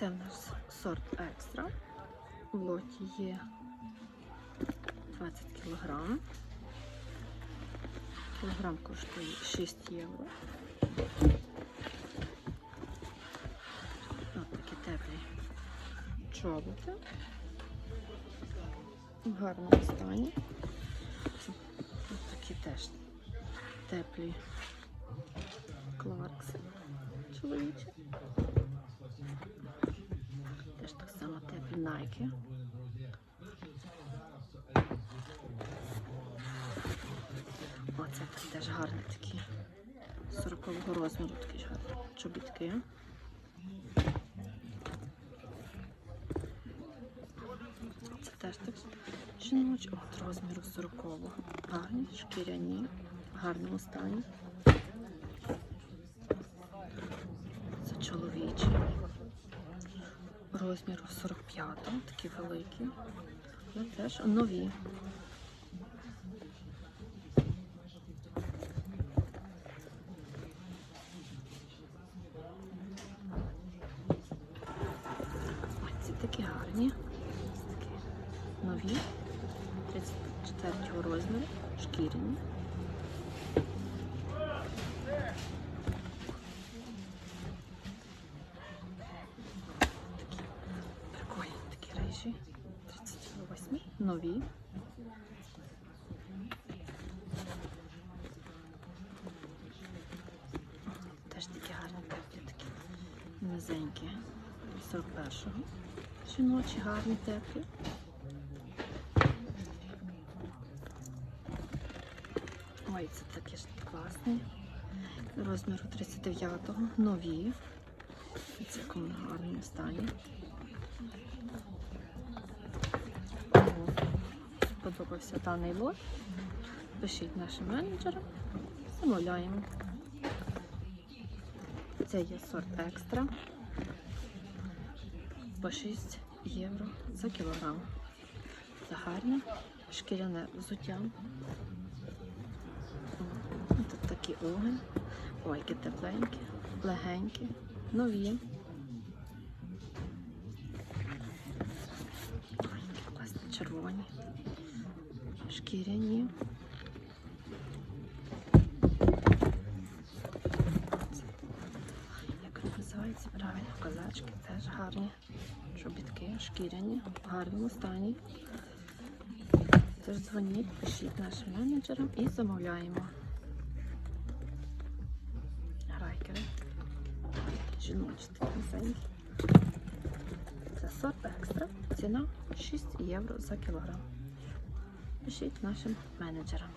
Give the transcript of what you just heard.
Це в нас сорт екстра. В лоті є 20 кг. Кілограм коштує 6 євро. Ось такі теплі чоботи. В гарному стані. Ось такі теж теплі кларкси чоловічі. Теж так найки. Оце теж гарні такі 40 розміру такі ж чобітки. Це теж так жіночі от розміру 40 Гарні, шкіряні, в гарному стані. Це чоловічі. Розміру 45, такі великі. Але теж нові. Ці такі гарні. Такі нові. 34 розміру, шкіряні. 38 нові. Теж такі гарні теплі, такі низенькі. 41-го. Жіночі гарні теплі. Ой, це такі ж класні. Розміру 39-го. Нові. Це гарному стані. Сподобався даний лот. Пишіть нашим менеджерам. Замовляємо. Це є сорт екстра. По 6 євро за кілограм. Це гарне шкіряне взуття. Тут такі уги. Ой, які тепленькі, легенькі, нові. Червоні. Шкіряні. Як вони називаються? Правильно, козачки теж гарні. Чобітки, шкіряні, в гарному стані. Тож дзвоніть, пишіть нашим менеджерам і замовляємо. Грайкери. Жіночі такі. Це сорт екстра. Ціна 6 євро за кілограм. Пишіть нашим менеджерам.